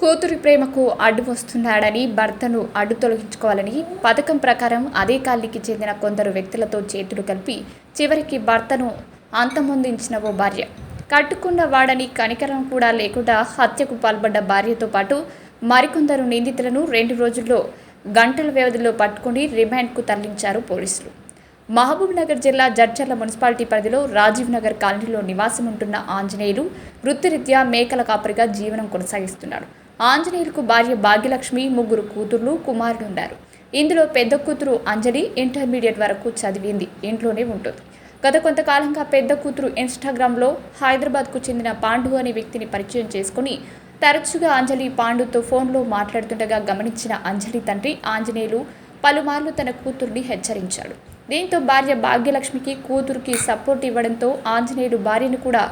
కూతురి ప్రేమకు అడ్డు వస్తున్నాడని భర్తను అడ్డు తొలగించుకోవాలని పథకం ప్రకారం అదే కాలికి చెందిన కొందరు వ్యక్తులతో చేతులు కలిపి చివరికి భర్తను అంతమొందించిన ఓ భార్య. కట్టుకున్న వాడని కనికరం కూడా లేకుండా హత్యకు పాల్పడ్డ భార్యతో పాటు మరికొందరు నిందితులను రెండు రోజుల్లో గంటల వ్యవధిలో పట్టుకుని రిమాండ్కు తరలించారు పోలీసులు. మహబూబ్నగర్ జిల్లా జడ్చర్ల మున్సిపాలిటీ పరిధిలో రాజీవ్ నగర్ కాలనీలో నివాసం ఉంటున్న ఆంజనేయులు వృత్తిరీత్యా మేకల కాపరిగా జీవనం కొనసాగిస్తున్నాడు ఆంజనేయులకు భార్య భాగ్యలక్ష్మి ముగ్గురు కూతుర్లు కుమారుడు ఉన్నారు ఇందులో పెద్ద కూతురు అంజలి ఇంటర్మీడియట్ వరకు చదివింది. ఇంట్లోనే ఉంటుంది. గత కొంతకాలంగా పెద్ద కూతురు ఇన్స్టాగ్రామ్లో హైదరాబాద్కు చెందిన పాండు అనే వ్యక్తిని పరిచయం చేసుకుని తరచుగా అంజలి పాండుతో ఫోన్లో మాట్లాడుతుండగా గమనించిన అంజలి తండ్రి ఆంజనేయులు పలుమార్లు తన కూతుర్ని హెచ్చరించాడు. దీంతో భార్య భాగ్యలక్ష్మికి కూతురికి సపోర్ట్ ఇవ్వడంతో ఆంజనేయుడు భార్యను కూడా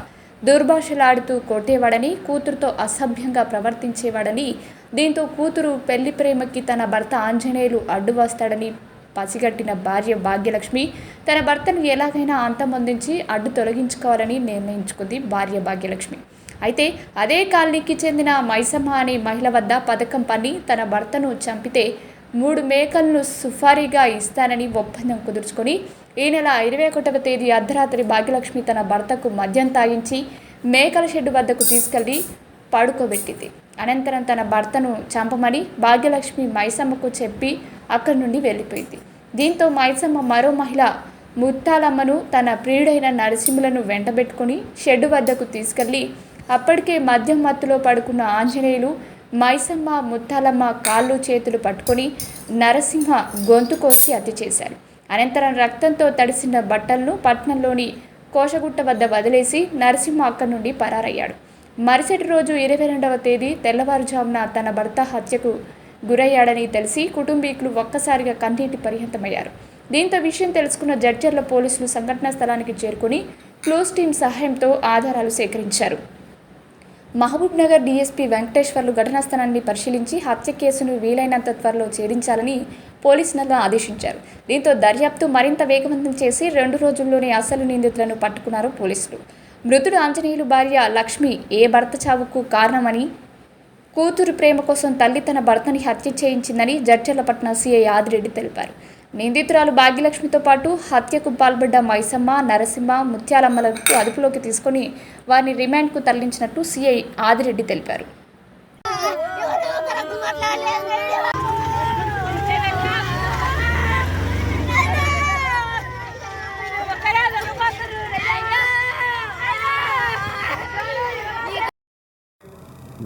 దుర్భాషలాడుతూ కొట్టేవాడని కూతురుతో అసభ్యంగా ప్రవర్తించేవాడని దీంతో కూతురు పెళ్ళి ప్రేమకి తన భర్త ఆంజనేయులు అడ్డు వస్తాడని పసిగట్టిన భార్య భాగ్యలక్ష్మి తన భర్తను ఎలాగైనా అంతమొందించి అడ్డు తొలగించుకోవాలని నిర్ణయించుకుంది భార్య భాగ్యలక్ష్మి. అయితే అదే కాలనీకి చెందిన మైసమ్మ అనే మహిళ వద్ద పథకం పని తన భర్తను చంపితే మూడు మేకలను సుఫారీగా ఇస్తానని ఒప్పందం కుదుర్చుకొని ఈ నెల ఇరవై ఒకటవ తేదీ అర్ధరాత్రి భాగ్యలక్ష్మి తన భర్తకు మద్యం తాగించి మేకల షెడ్డు వద్దకు తీసుకెళ్ళి పడుకోబెట్టింది. అనంతరం తన భర్తను చంపమని భాగ్యలక్ష్మి మైసమ్మకు చెప్పి అక్కడి నుండి వెళ్ళిపోయింది. దీంతో మైసమ్మ మరో మహిళ ముత్తాలమ్మను తన ప్రియుడైన నరసింహులను వెంటబెట్టుకుని షెడ్డు వద్దకు తీసుకెళ్ళి అప్పటికే మద్యం మత్తులో పడుకున్న ఆంజనేయులు మైసమ్మ ముత్తాలమ్మ కాళ్ళు చేతులు పట్టుకొని నరసింహ గొంతు కోసి హత్య చేశారు. అనంతరం రక్తంతో తడిసిన బట్టలను పట్నంలోని కోశగుట్ట వద్ద వదిలేసి నరసింహ అక్కడి నుండి పరారయ్యాడు. మరుసటి రోజు ఇరవై రెండవ తేదీ తెల్లవారుజామున తన భర్త హత్యకు గురయ్యాడని తెలిసి కుటుంబీకులు ఒక్కసారిగా కన్నీటి పరిహితమయ్యారు. దీంతో విషయం తెలుసుకున్న జడ్చర్ల పోలీసులు సంఘటనా స్థలానికి చేరుకుని క్లోజ్ టీం సహాయంతో ఆధారాలు సేకరించారు. మహబూబ్ నగర్ డీఎస్పీ వెంకటేశ్వర్లు ఘటనా స్థలాన్ని పరిశీలించి హత్య కేసును వీలైనంత త్వరలో ఛేదించాలని పోలీసులను ఆదేశించారు. దీంతో దర్యాప్తు మరింత వేగవంతం చేసి రెండు రోజుల్లోనే అసలు నిందితులను పట్టుకున్నారు పోలీసులు. మృతుడు ఆంజనేయులు భార్య లక్ష్మి ఏ భర్త చావుకు కారణమని కూతురు ప్రేమ కోసం తల్లి తన భర్తని హత్య చేయించిందని జడ్చర్లపట్నం సీఐ ఆదిరెడ్డి తెలిపారు. నిందితురాలు భాగ్యలక్ష్మితో పాటు హత్యకు పాల్పడ్డ మైసమ్మ నరసింహ ముత్యాలమ్మలకు అదుపులోకి తీసుకొని వారిని రిమాండ్కు తరలించినట్టు సీఐ ఆదిరెడ్డి తెలిపారు.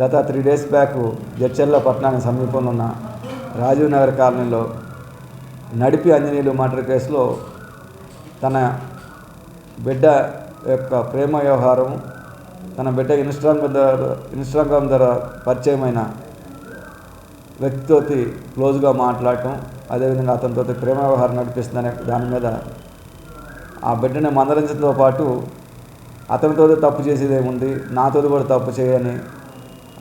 గత త్రీ డేస్ బ్యాక్ జడ్చర్ల పట్టణానికి సమీపంలో ఉన్న రాజీవ్ నగర్ కాలనీలో నడిపి అంజనీయులు మర్డర్ కేసులో తన బిడ్డ యొక్క ప్రేమ వ్యవహారం తన బిడ్డ ఇన్స్టాగ్రామ్ ద్వారా ఇన్స్టాగ్రామ్ ద్వారా పరిచయమైన వ్యక్తితోటి క్లోజ్గా మాట్లాడటం అదేవిధంగా అతనితో ప్రేమ వ్యవహారం నడిపిస్తుందనే దాని మీద ఆ బిడ్డని మందలించడంతో పాటు అతనితో తప్పు చేసేదేముంది నాతో కూడా తప్పు చేయని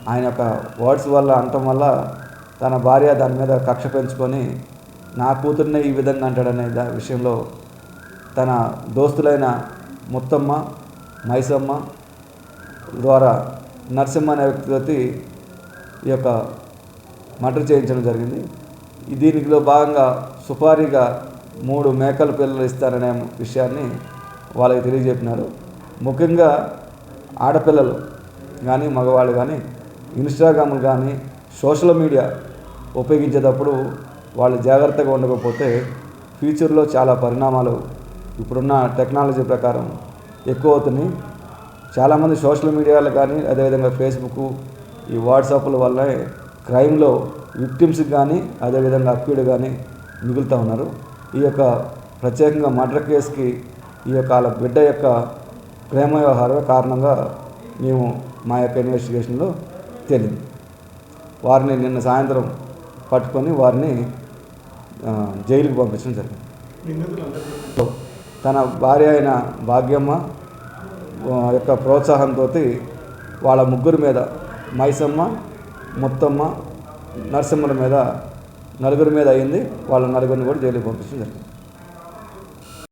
ఆయన యొక్క వర్డ్స్ వల్ల అనటం వల్ల తన భార్య దాని మీద కక్ష పెంచుకొని నా కూతుర్నే ఈ విధంగా అంటాడనే దా విషయంలో తన దోస్తులైన ముత్తమ్మ మైసమ్మ ద్వారా నరసింహ అనే వ్యక్తితోటి ఈ యొక్క మటర్ చేయించడం జరిగింది. దీనిలో భాగంగా సుపారీగా మూడు మేకల పిల్లలు ఇస్తారనే విషయాన్ని వాళ్ళకి తెలియజెప్పినారు. ముఖ్యంగా ఆడపిల్లలు కానీ మగవాళ్ళు కానీ ఇన్స్టాగ్రామ్లు కానీ సోషల్ మీడియా ఉపయోగించేటప్పుడు వాళ్ళు జాగ్రత్తగా ఉండకపోతే ఫ్యూచర్లో చాలా పరిణామాలు ఇప్పుడున్న టెక్నాలజీ ప్రకారం ఎక్కువ అవుతున్నాయి. చాలామంది సోషల్ మీడియాలో కానీ అదేవిధంగా ఫేస్బుక్ ఈ వాట్సాప్ల వల్ల క్రైమ్లో విక్టిమ్స్కి కానీ అదేవిధంగా అక్యూడ్ కానీ మిగులుతూ ఉన్నారు. ఈ యొక్క ప్రత్యేకంగా మర్డర్ కేసుకి ఈ యొక్క వాళ్ళ బిడ్డ యొక్క ప్రేమ వ్యవహారమే కారణంగా మేము మా యొక్క ఇన్వెస్టిగేషన్లో తేలింది. వారిని నిన్న సాయంత్రం పట్టుకొని వారిని జైలుకి పంపించడం జరిగింది. తన భార్య అయిన భాగ్యమ్మ యొక్క ప్రోత్సాహంతో వాళ్ళ ముగ్గురు మీద మైసమ్మ ముత్తమ్మ నరసింహల మీద నలుగురి మీద అయింది. వాళ్ళ నలుగురిని కూడా జైలుకి పంపించడం జరిగింది.